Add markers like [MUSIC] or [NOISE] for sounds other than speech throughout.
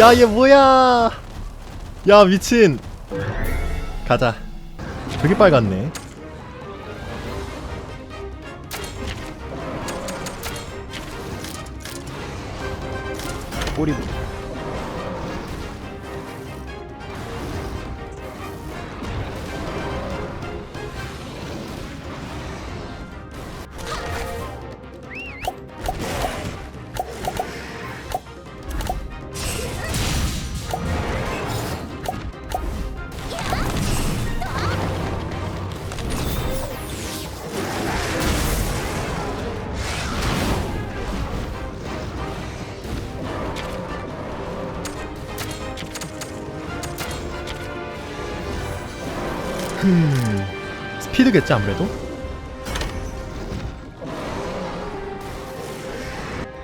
야, 얘 뭐야? 야, 미친. 가자. 되게 빨갛네. 꼬리. 음, 스피드겠지 아무래도.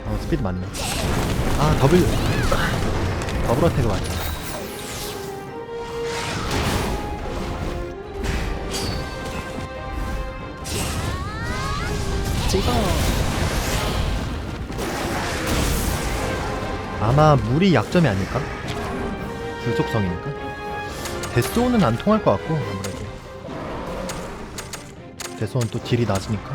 어 스피드 맞네. 아 더블 더블 어택이 맞아. 찍어. 아마 물이 약점이 아닐까? 불속성이니까. 데스오는 안 통할 것 같고 아무래도 데스오는 또 딜이 낮으니까.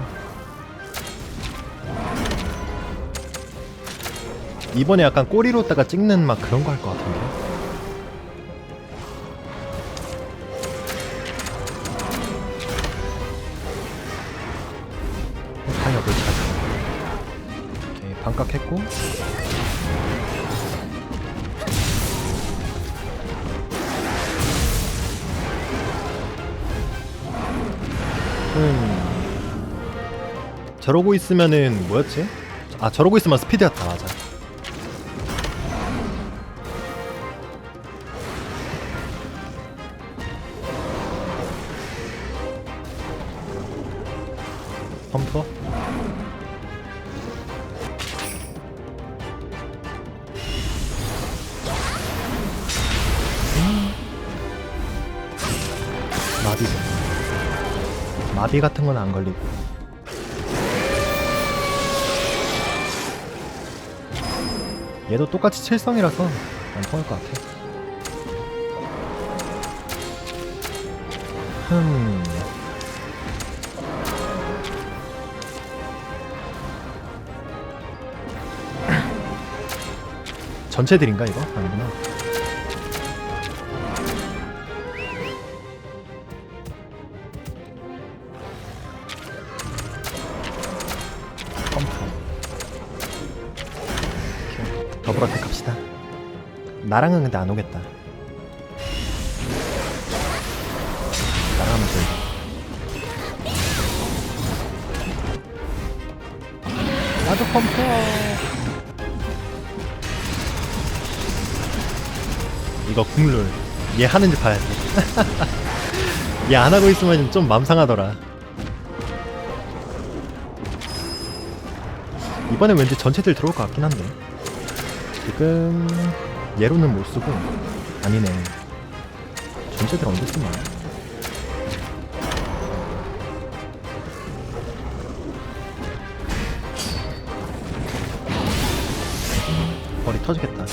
이번에 약간 꼬리로다가 찍는 막 그런 거 할 것 같은데. 타협을 찾아 오케이 반각했고 음. 저러고 있으면은 뭐였지? 아 저러고 있으면 스피드였다 맞아. 펌프? 마비죠. 마비 같은 건 안 걸리고. 얘도 똑같이 칠성이라서 안 통할 것 같아. 흠. 전체들인가 이거? 아니구나 어택 합시다. 나랑은 근데 안 오겠다. 나랑 하면 돼 나도 펌프 이거 국룰. 얘 하는지 봐야지. [LAUGHS] 얘 안 하고 있으면 좀 맘상하더라. 이번에 왠지 전체들 들어올 것 같긴 한데 지금 얘로는 못 쓰고 아니네. 전체들 언제 쓰냐 머리 터지겠다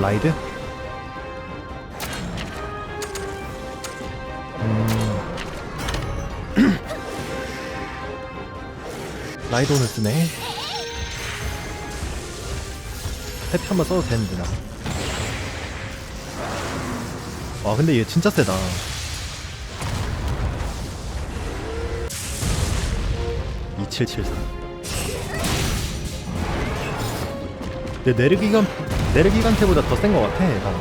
라이드? 음. [CLEARS THROAT] 라이드 오늘 쓰네. 해피 한번 써도 되는데 나. 와 근데 얘 진짜 세다. (2774) 근데 네르기간 네르기간테보다 더 센 것 같아 얘가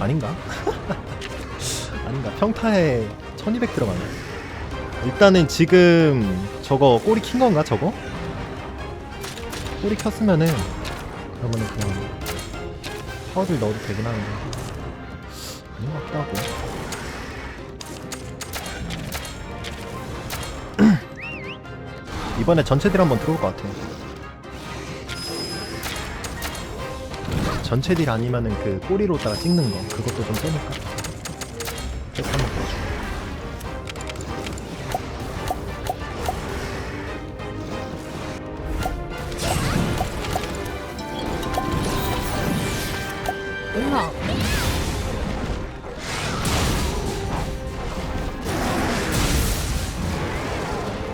아닌가? [LAUGHS] 아닌가 평타에 1200 들어가네 일단은 지금 저거 꼬리 킨 건가 저거? 꼬리 켰으면은 그러면은 그냥 파워를 넣어도 되긴 하는데 아닌 것 같기도 하고 [CLEARS THROAT] 이번에 전체 딜 한번 들어올 것 같아. 전체 딜 아니면은 그 꼬리로다가 찍는 거 그것도 좀 세니까. 쭉 한번 보여줘.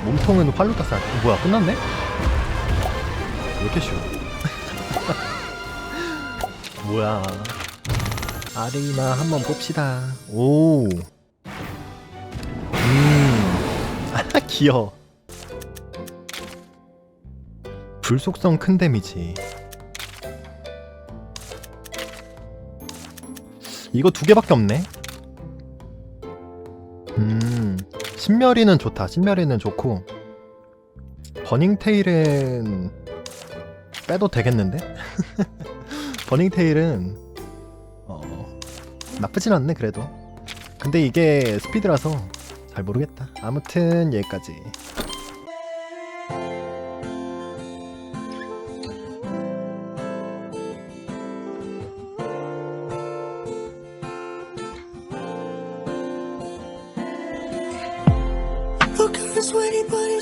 몸통은 활로 땄어. 뭐야 끝났네? 왜 이렇게 쉬워? 뭐야? 아레이나 한번 봅시다. 오. 음. 아 [LAUGHS] 귀여워. 불속성 큰 데미지. 이거 두 개밖에 없네. 음. 신멸이는 좋다. 신멸이는 좋고 버닝테일은 빼도 되겠는데? [LAUGHS] 버닝테일은 어, 나쁘진 않네 그래도. 근데 이게 스피드라서 잘 모르겠다. 아무튼 여기까지. Sweaty bodies